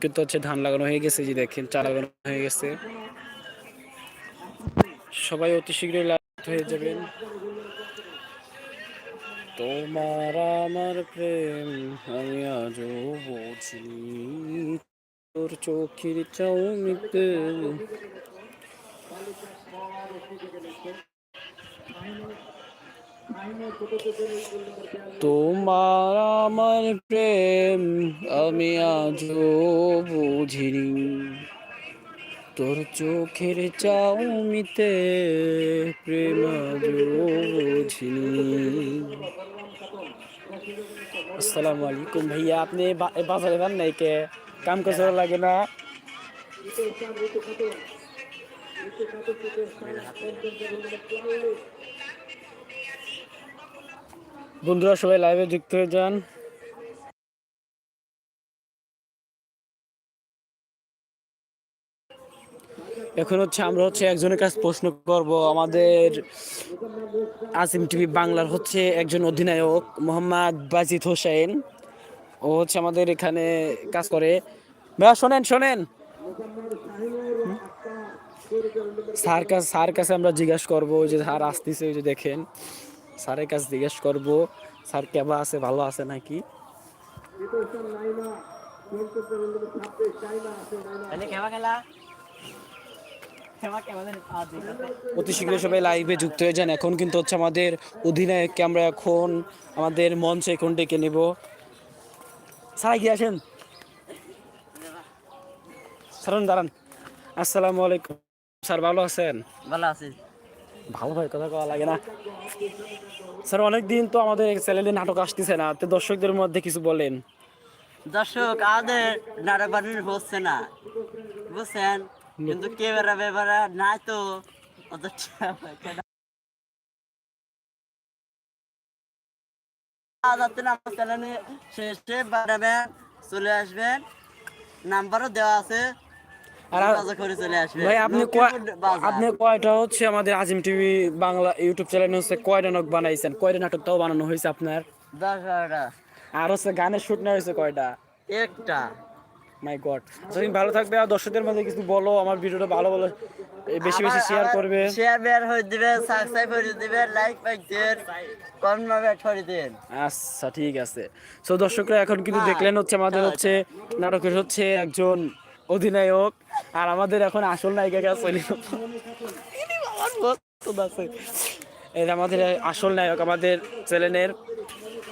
কিন্তু হচ্ছে ধান লাগানো হয়ে গেছে যে দেখেন চা লাগানো হয়ে গেছে। সবাই অতি শীঘ্রই লাইভ হয়ে যাবেন তোমার আমার প্রেম, আমি আজও বুঝিনি। তোর চোখের চাউমিতে তোমার আমার প্রেম, আমি আজও বুঝিনি। তোর চোখের চাউমিতে প্রেম আজও বুঝিনি। আসসালামু আলাইকুম ভাইয়া, আপনি বাজারে যান নাই কে? কাম কাজ লাগে না? বন্ধুরা, সবাই লাইভে যুক্ত হয়ে যান। এখন হচ্ছে আমরা হচ্ছে একজনের কাছে প্রশ্ন করব, আমাদের আসিম টিভি বাংলার হচ্ছে একজন অধিনায়ক, মোহাম্মদ বাজিদ হোসেন। ও হচ্ছে আমাদের এখানে কাজ করে। ভাইয়া, শোনেন শোনেন। স্যার কাছে স্যার কাছে আমরা জিজ্ঞাসা করব যে স্যার আসতেছে, ওই যে দেখেন। স্যারের কাছে জিজ্ঞেস করব স্যার কেবা আছে ভালো আছে নাকি? অতি শীঘ্রই সবাই লাইভে যুক্ত হয়ে যান। এখন কিন্তু হচ্ছে আমাদের অধিনায়ককে আমরা এখন আমাদের মঞ্চে এখন ডেকে নেব। স্যার গিয়ে আসেন। সারুন দাঁড়ান। আসসালামু আলাইকুম। স্যার ভালো আছেন? ভালো আছি। ভালো ভাই কথা কওয়া লাগে না। স্যার, অনেকদিন তো আমাদের চ্যানেলে নাটক আসতেছে না, তো দর্শকদের মধ্যে কিছু বলেন। দর্শক, আমাদের নাটক বানানো হচ্ছে না, বুঝছেন? কিন্তু কে বেড়াবে বেড়া নাই তো চলে আসবেন। নাম্বারও দেওয়া আছে। আর ভাই আপনি। আপনি কয়টা হচ্ছে আমাদের Azim TV Bangla YouTube channel হচ্ছে কয়টা নাটক বানাইছেন? কয়টা নাটকটাও বানানো হয়েছে আপনার? আর হচ্ছে গানের শুট নেওয়া হয়েছে কয়টা? একটা। মাই গড তুমি ভালো থাকবে আর দর্শকদের মধ্যে কিছু বলো আমার ভিডিওটা ভালো ভালো বেশি বেশি শেয়ার করবে। শেয়ার বের হয়ে দিবে সাবস্ক্রাইব করে দিবে লাইক পাইক দেন কমেন্ট করে দেন আচ্ছা ঠিক আছে। সো দর্শকরা এখন কিন্তু। দেখলেন হচ্ছে আমাদের হচ্ছে নাটকের হচ্ছে একজন অধিনায়ক। আর আমাদের এখন আসল নায়িকা কাছে আছে? এই আমাদের আসল নায়ক আমাদের চ্যানেলের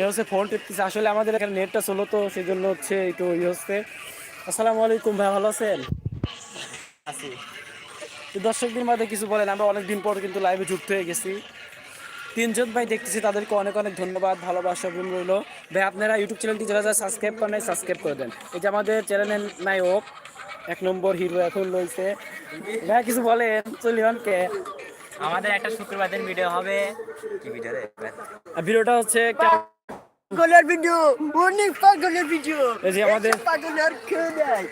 এ হচ্ছে ফোন টিপতেছে। আসলে আমাদের এখানে নেটটা চলো তো সেই জন্য হচ্ছে একটু ই হচ্ছে। আসসালামু আলাইকুম ভাই ভালো আছেন? আছি। দর্শকদের মধ্যে কিছু বলেন আমরা অনেকদিন পর কিন্তু লাইভে যুক্ত হয়ে গেছি। তিনজন ভাই দেখতেছি তাদেরকে অনেক অনেক ধন্যবাদ ভালোবাসা গুণ রইল। ভাই আপনারা ইউটিউব চ্যানেলটি যারা যারা সাবস্ক্রাইব করেন সাবস্ক্রাইব করে দেন। এই যে আমাদের চ্যানেলের নায়ক এক নম্বর হিরো এখন রয়েছে। ভাই কিছু বলেন চলিয়ন কে আমাদের একটা শুক্রবার দিন ভিডিও হবে। কি ভিডিও রে? আর ভিডিওটা হচ্ছে পাগলের ভিডিও অনেক পাগলের ভিডিও এই যে আমাদের- পাগলের কেউ নাই।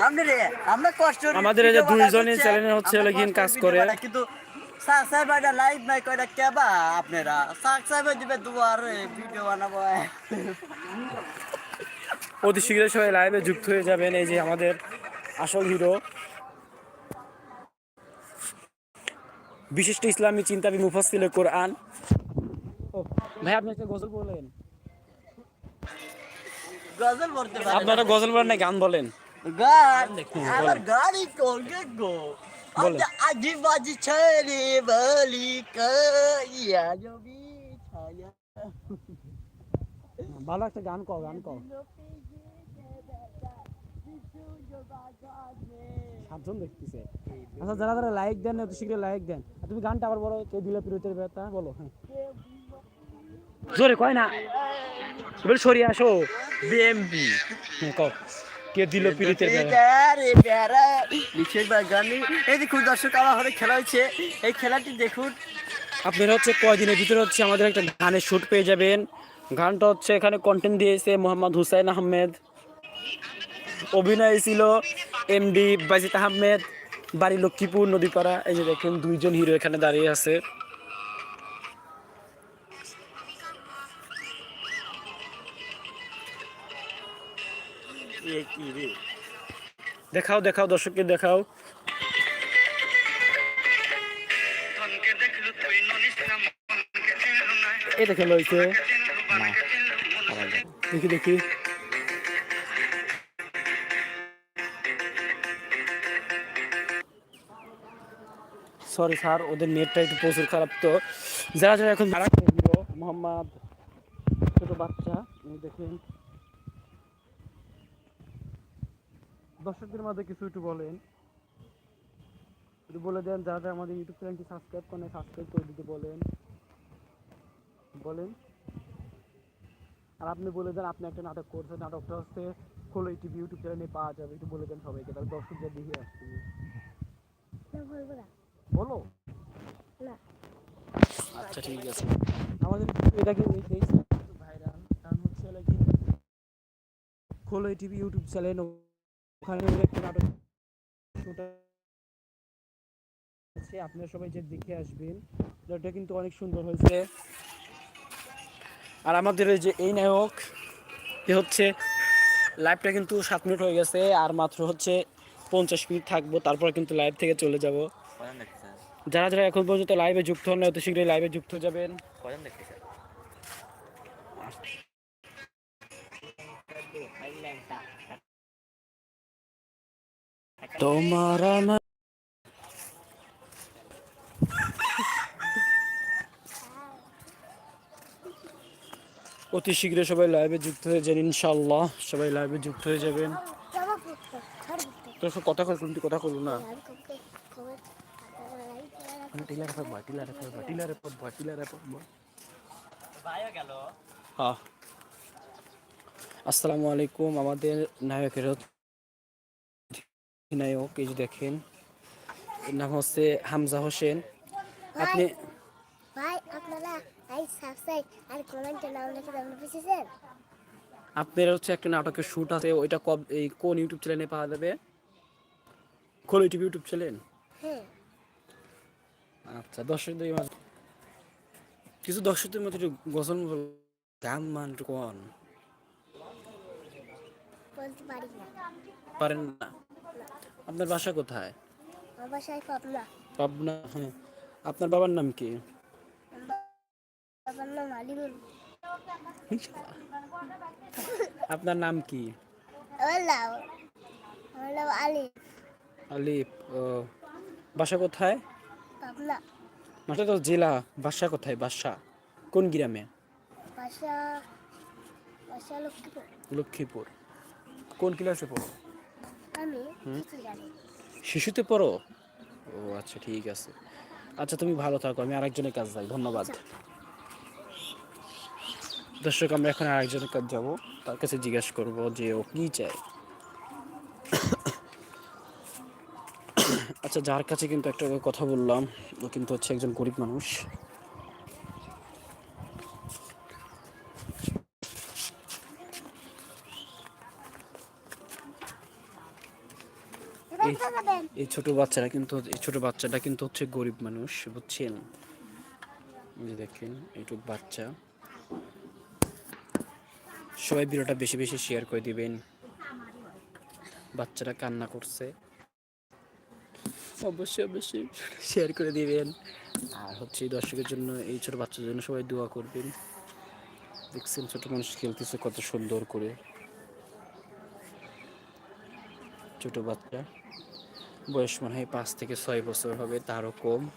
আমরা রে আমরা কষ্ট আমাদের এই যে দুইজনই চ্যানেলে হচ্ছে। লগইন কাজ করে। কিন্তু সাবস্ক্রাইব আর নাই কয়টা কেবা আপনারা? সাবস্ক্রাইব দিবে দুবার ভিডিও বানাবো। অতি শীঘ্রই সবাই লাইভে যুক্ত হয়ে যাবেন। এই যে আমাদের আসল হিরো। বিশিষ্ট ইসলামী চিন্তাবি মুফাসিল কোরআন। ভাই আপনি একটা গজল বলেন। গজল পারে আপনারা গজল বলেন না গান বলেন। গান আমার বলেন। গাড়ি গো। আজি বাজি ছেড়ে বলি কইয়া জবি ছায়া। ভালো একটা গান কও গান কও। সাতজন দেখতেছে। আচ্ছা যারা যারা লাইক দেন অতি শীঘ্রই লাইক দেন। আর তুমি গানটা আবার বলো কে দিলে পিরতের ব্যথা? বলো হ্যাঁ। জোরে কয় না? সরিয়ে আসো। বিএমপি হ্যাঁ কও। কে দিল পিরতের বেড়া। বাগানে এই দেখুন দর্শক আমার ঘরে খেলা হচ্ছে এই খেলাটি দেখুন। আপনারা হচ্ছে কয়দিনের ভিতরে হচ্ছে আমাদের একটা গানের শুট পেয়ে যাবেন। গানটা হচ্ছে এখানে কন্টেন্ট দিয়েছে মোহাম্মদ হুসাইন আহমেদ। অভিনয় ছিল এমডি বাজিত আহমেদ, বাড়ি লক্ষ্মীপুর, নদীপাড়া। এই যে দেখুন দুইজন হিরো এখানে দাঁড়িয়ে আছে। দেখাও দেখাও দর্শককে, দেখাও। এই দেখে লইছে দেখি দেখি। সরি স্যার ওদের নেটটা একটু প্রচুর খারাপ তো। যারা যারা এখন মোহাম্মদ, ছোট বাচ্চা দেখেন। দর্শকদের মাঝে কিছু একটু বলেন। একটু বলে দেন, যারা যারা আমাদের ইউটিউব চ্যানেলটি সাবস্ক্রাইব করেন সাবস্ক্রাইব করে দিতে বলেন। বলেন। আর আপনি বলে দেন, আপনি একটা নাটক করছেন, নাটকটা হচ্ছে খোলো টিভি ইউটিউব চ্যানেলে পাওয়া যাবে। একটু বলে দেন সবাইকে, তাহলে দর্শকদের দেখে আসছি বলো। না। আচ্ছা ঠিক আছে। আমাদের এটাকে এই ভাইরাল। কারণ হচ্ছে নাকি খোলো টিভি ইউটিউব চ্যানেল ওখানে একটা নাটক আছে আপনারা সবাই যে দেখে আসবেন এটা কিন্তু অনেক সুন্দর হয়েছে। আর আমাদের এই যে এই নায়ক এ হচ্ছে লাইভটা কিন্তু সাত মিনিট হয়ে গেছে আর মাত্র হচ্ছে পঞ্চাশ মিনিট থাকব তারপর কিন্তু লাইভ থেকে চলে যাব। যারা যারা এখন পর্যন্ত লাইভে যুক্ত হন না অত শীঘ্রই লাইভে যুক্ত হয়ে যাবেন কজন দেখতেছেন তোমার আমার অতি শীঘ্রই সবাই লাইভে যুক্ত হয়ে যান ইনশাল্লাহ সবাই লাইভে যুক্ত হয়ে যাবেন তোর কথা তুই কথা বলু না টিলারে পর ভয় টিলারে পর ভয় টিলারে পর ভয় টিলারে পর ভয় গেল হ্যাঁ। আসসালামু আলাইকুম আমাদের নায়কের নায়ক এই যে দেখেন এর নাম হচ্ছে হামজা হোসেন। আপনি ভাই আপনারা এই সাবস্ক্রাইব আর কমেন্টে নাম লিখে দেবেন বুঝেছেন? আপনার হচ্ছে একটা নাটকের শুট আছে ওইটা কব এই কোন ইউটিউব চ্যানেলে পাওয়া যাবে? কোন ইউটিউব ইউটিউব চ্যানেল হ্যাঁ। আচ্ছা দর্শকদের মাঝে কিছু দর্শকদের মধ্যে একটু গজল গান মান একটু কোন না। পারেন না? আপনার বাসা কোথায়? বাসায় পাবনা। পাবনা হ্যাঁ। আপনার বাবার নাম কি? বাবার নাম আলিমুল। আপনার নাম কি? আমার নাম আমার নাম আলী আলিফ ও। বাসা কোথায়? তো জেলা বাসা কোথায়? বাসা। কোন গ্রামে? লক্ষ্মীপুর। কোন ক্লাসে পড়ো? আমি শিশুতে পড়ো? ও আচ্ছা ঠিক আছে। আচ্ছা তুমি ভালো থাকো আমি আরেকজনের কাজ যাই। ধন্যবাদ। দর্শক আমরা এখন আরেকজনের কাজ যাব। তার কাছে জিজ্ঞেস করব যে ও কি চায়। আচ্ছা যার কাছে কিন্তু একটা কথা বললাম ও কিন্তু হচ্ছে একজন গরিব মানুষ। এই- ছোট বাচ্চারা কিন্তু এই ছোট বাচ্চাটা কিন্তু হচ্ছে গরিব মানুষ বুঝছেন? দেখেন এইটুক বাচ্চা। সবাই ভিডিওটা বেশি বেশি শেয়ার করে দিবেন। বাচ্চারা কান্না করছে। অবশ্যই অবশ্যই। শেয়ার করে দিবেন। আর হচ্ছে এই দর্শকের জন্য, এই ছোট বাচ্চার জন্য সবাই দোয়া করবেন। দেখছেন ছোট মানুষ খেলতেছে কত সুন্দর করে। ছোট বাচ্চা। বয়স মনে হয় পাঁচ থেকে ছয় বছর হবে, তারও কম।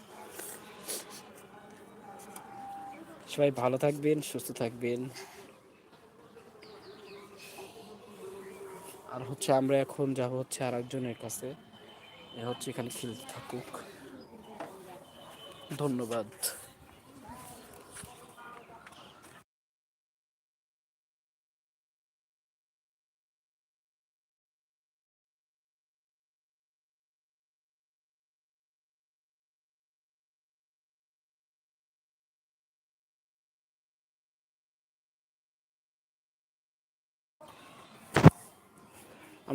সবাই ভালো থাকবেন, সুস্থ থাকবেন। আর হচ্ছে আমরা এখন যাব হচ্ছে আর একজনের কাছে। এ হচ্ছে এখানে খেলতে থাকুক। ধন্যবাদ।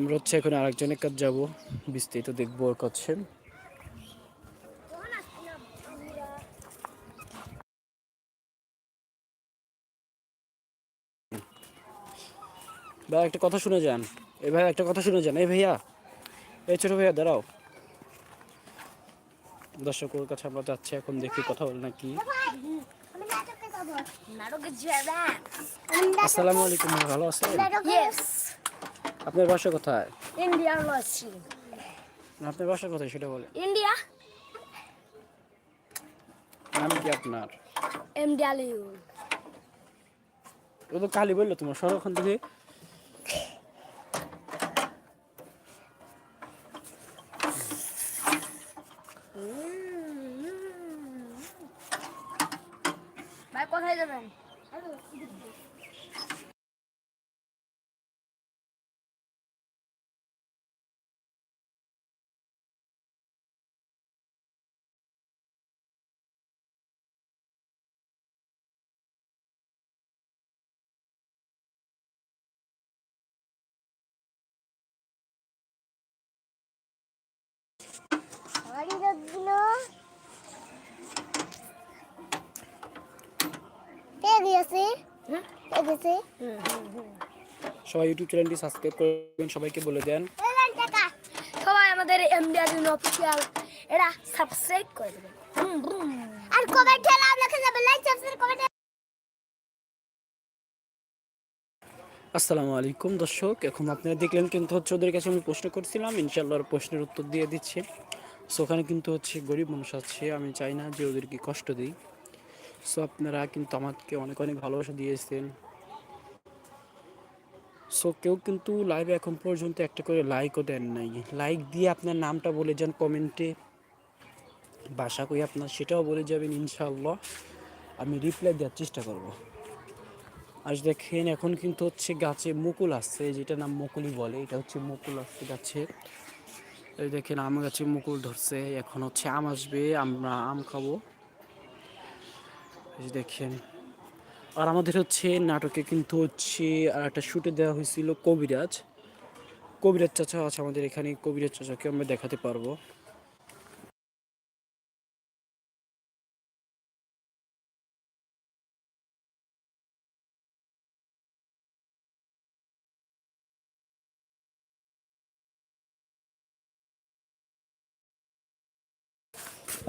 আমরা হচ্ছে এখন আরেকজনের কাছে যাব। বিস্তারিত দেখব ওর কাছে। বা একটা কথা শুনে যান। এই ভাই একটা কথা শুনে যান। এই ভাইয়া এই ছোট ভাইয়া দাঁড়াও। দর্শকের কাছে আমরা যাচ্ছি এখন দেখি কথা বল নাকি। আসসালামু আলাইকুম ভালো আছেন? আপনার বাসা কোথায়? ইন্ডিয়ার লসি আপনার বাসা কোথায় সেটা বলে ইন্ডিয়া? নাম কি আপনার? এমডিআলিউ ও তো কালি বলল তোমার সরখন থেকে। সবাই ইউটিউব চ্যানেলটি সাবস্ক্রাইব করবেন সবাইকে বলে দেন। সবাই আমাদের অফিসিয়াল এটা সাবস্ক্রাইব করে দেবেন। আর কমেন্ট যাবে? লাইক সাবস্ক্রাইব কমেন্ট আসসালামু আলাইকুম দর্শক এখন আপনারা দেখলেন কিন্তু হচ্ছে ওদের কাছে আমি প্রশ্ন করছিলাম ইনশাল্লাহ প্রশ্নের উত্তর দিয়ে দিচ্ছে। সো ওখানে কিন্তু হচ্ছে গরিব মানুষ আছে, আমি চাই না যে ওদেরকে কষ্ট দিই। সো আপনারা কিন্তু আমাকে অনেক অনেক ভালোবাসা দিয়েছেন। সো কেউ কিন্তু লাইভে এখন পর্যন্ত একটা করে লাইকও দেন নাই। লাইক দিয়ে আপনার নামটা বলে যান কমেন্টে বাসা কই আপনার সেটাও বলে যাবেন, ইনশাআল্লাহ। আমি রিপ্লাই দেওয়ার চেষ্টা করব। আজ দেখেন, এখন কিন্তু হচ্ছে গাছে মুকুল আসছে যেটা নাম মুকুলই বলে। এটা হচ্ছে মুকুল আসছে গাছে। এই দেখেন, আম গাছে মুকুল ধরছে, এখন হচ্ছে আম আসবে, আমরা আম খাব। এই দেখেন, আর আমাদের হচ্ছে নাটকে কিন্তু হচ্ছে আর একটা শুটে দেওয়া হয়েছিল কবিরাজ। কবিরাজ চাচা আছে আমাদের এখানে, কবিরাজ চাচাকে আমরা দেখাতে পারব।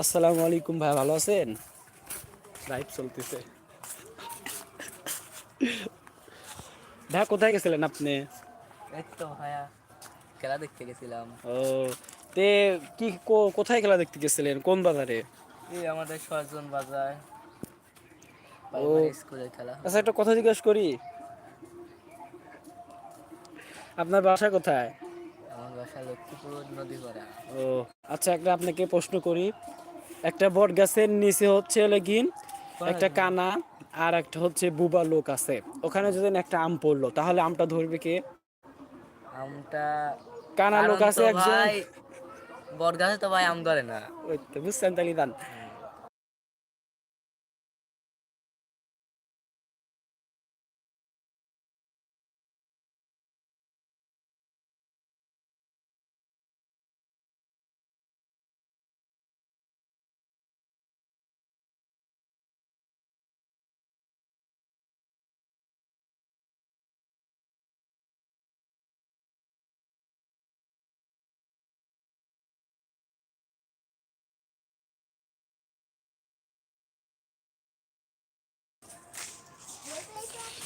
আসসালামু আলাইকুম ভাই ভালো আছেন? লাইভ চলতেছে। ভাই কোথায় গেছিলেন আপনি? এই তো ভাইয়া খেলা দেখতে গেছিলাম। ও তে কি কোথায় খেলা দেখতে গেছিলেন? কোন বাজারে? এই আমাদের ছয়জন বাজার। ও স্কুলের খেলা। আচ্ছা একটা কথা জিজ্ঞেস করি। আপনার বাসা কোথায়? আমার বাসা লক্ষ্মীপুর নদী পাড়া ও আচ্ছা একটা আপনাকে প্রশ্ন করি। একটা বট গাছের নিচে হচ্ছে লেগিন একটা কানা আর একটা হচ্ছে বুবা লোক আছে। ওখানে যদি একটা আম পড়ল তাহলে আমটা ধরবে কে? আমটা কানা লোক আছে একজন। বট গাছে তো ভাই আম ধরে না। ওই তো বুঝছেন তাহলে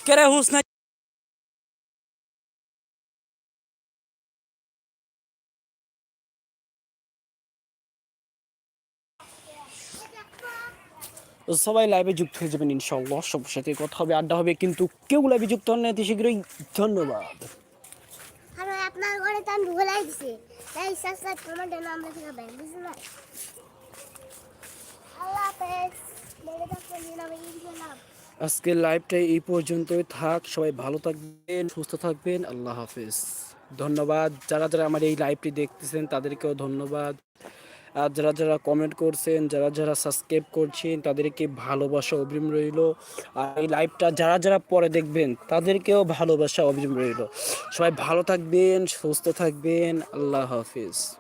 কেরে হুস তো সবাই লাইভে যুক্ত হয়ে যাবেন ইনশাল্লাহ সবার সাথে কথা হবে আড্ডা হবে। কিন্তু কেউ লাইভে যুক্ত হন না অতি শীঘ্রই। ধন্যবাদ। আপনার ঘরে তো আমি ভুলাই দিছি। লাইক সাবস্ক্রাইব কমেন্টে নাম লেখা যাবে বুঝলেন আল্লাহ হাফেজ। মেরে ইনশাআল্লাহ আজকের লাইভটা এই পর্যন্তই থাক, সবাই ভালো থাকবেন, সুস্থ থাকবেন, আল্লাহ হাফেজ। ধন্যবাদ। যারা যারা আমার এই লাইভটি দেখতেছেন, তাদেরকেও ধন্যবাদ। আর যারা যারা কমেন্ট করছেন, যারা যারা সাবস্ক্রাইব করছেন, তাদেরকে ভালোবাসা অগ্রিম রইল। আর এই লাইভটা যারা যারা পরে দেখবেন, তাদেরকেও ভালোবাসা অগ্রিম রইল। সবাই ভালো থাকবেন, সুস্থ থাকবেন, আল্লাহ হাফিজ।